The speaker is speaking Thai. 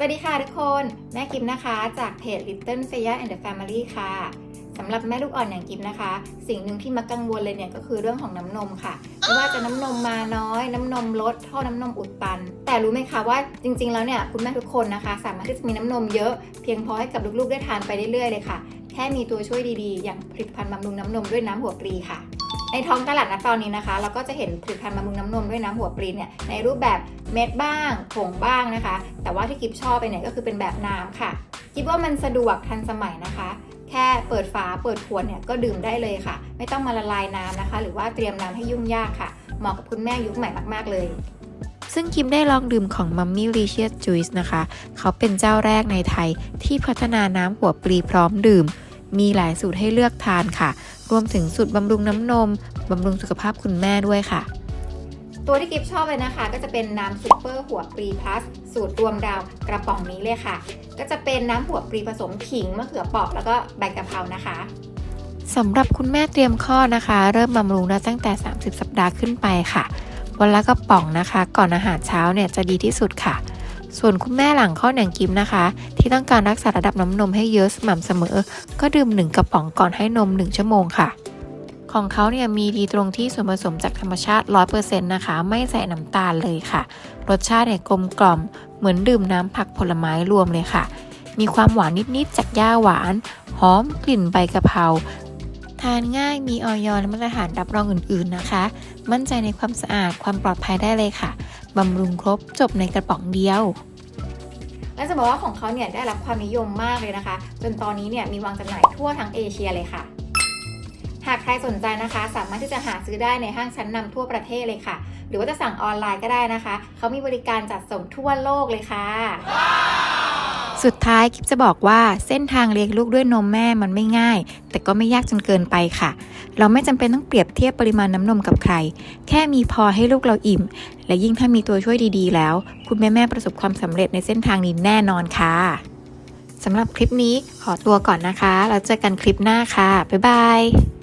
สวัสดีค่ะทุกคน แม่กิมนะคะ จากเพจ Little f a y a and the Family ค่ะสำหรับแม่ลูกอ่อนอย่างกิมนะคะ สิ่งหนึ่งที่มักกังวลเลยเนี่ยก็คือเรื่องของน้ำนมค่ะไม่ว่าจะน้ำนมมาน้อย น้ำนมลดท่อน้ำนมอุดตัน แต่รู้ไหมคะว่าจริง ๆ แล้วเนี่ยคุณแม่ทุกคนนะคะ สามารถที่จะมีน้ำนมเยอะเพียงพอให้กับลูกๆได้ทานไปเรื่อยๆเลยค่ะ แค่มีตัวช่วยดีๆ อย่างผลิตภัณฑ์บำรุงน้ำนมด้วยน้ำหัวปลีค่ะ ในท้องตลาดนะตอนนี้นะคะ เราก็จะเห็นผลิตภัณฑ์บำรุงน้ำนมด้วยน้ำหัวปลีเนี่ยในรูปแบบเม็ดบ้างผงบ้างนะคะ แต่ว่าที่กิฟชอบไปเนี่ยก็คือเป็นแบบน้ำค่ะกิฟว่ามันสะดวกทันสมัยนะคะ แค่เปิดฝาเปิดขวดเนี่ยก็ดื่มได้เลยค่ะ ไม่ต้องมาละลายน้ำนะคะ หรือว่าเตรียมน้ำให้ยุ่งยากค่ะเหมาะกับคุณแม่ยุคใหม่มากๆเลยซึ่งคิมได้ลองดื่มของ Mummy l i c i o u s Juice นะคะ เขาเป็นเจ้าแรกในไทยที่พัฒนาน้ำหัวปลีพร้อมดื่ม มีหลายสูตรให้เลือกทานค่ะ รวมถึงสูตรบำรุงน้ำนมบำรุงสุขภาพคุณแม่ด้วยค่ะ ตัวที่กิฟชอบเลยนะคะ ก็จะเป็นน้ำซูเปอร์หัวปลีพลัส สูตรรวมดาวกระป๋องนี้เลยค่ะ ก็จะเป็นน้ำหัวปลีผสมขิงมะเขือเปราะแล้วก็ใบกะเพรานะคะสำหรับคุณแม่เตรียมคลอดนะคะ เริ่มบำรุงได้ตั้งแต่ 30 สัปดาห์ขึ้นไปค่ะ วันละกระป๋องนะคะ ก่อนอาหารเช้าเนี่ยจะดีที่สุดค่ะ ส่วนคุณแม่หลังคลอดอย่างกิมนะคะ ที่ต้องการรักษาระดับน้ำนมให้เยอะสม่ำเสมอ ก็ดื่ม1กระป๋องก่อนให้นม 1 ชั่วโมงค่ะ ของเขาเนี่ยมีดีตรงที่ส่วนผสมจากธรรมชาติ 100%นะคะ ไม่ใส่น้ำตาลเลยค่ะ รสชาติเนี่ยกลมกล่อม เหมือนดื่มน้ำผักผลไม้รวมเลยค่ะ มีความหวานนิดๆจากหญ้าหวาน หอมกลิ่นใบกะเพราานง่ายมีออยและมาตรฐานรับรองอื่นๆนะคะ มั่นใจในความสะอาดความปลอดภัยได้เลยค่ะบำรุงครบจบในกระป๋องเดียวและจะบอกว่าของเขาเนี่ยได้รับความนิยมมากเลยนะคะ จนตอนนี้เนี่ยมีวางจำหน่ายทั่วทั้งเอเชียเลยค่ะ หากใครสนใจนะคะ สามารถที่จะหาซื้อได้ในห้างชั้นนำทั่วประเทศเลยค่ะ หรือว่าจะสั่งออนไลน์ก็ได้นะคะ เขามีบริการจัดส่งทั่วโลกเลยค่ะ สุดท้ายกิฟจะบอกว่าเส้นทางเลี้ยงลูกด้วยนมแม่มันไม่ง่าย แต่ก็ไม่ยากจนเกินไปค่ะ เราไม่จำเป็นต้องเปรียบเทียบปริมาณน้ำนมกับใคร แค่มีพอให้ลูกเราอิ่ม และยิ่งถ้ามีตัวช่วยดีๆ แล้ว คุณแม่ๆประสบความสำเร็จในเส้นทางนี้แน่นอนค่ะสำหรับคลิปนี้ขอตัวก่อนนะคะ แล้วเจอกันคลิปหน้าค่ะบ๊ายบาย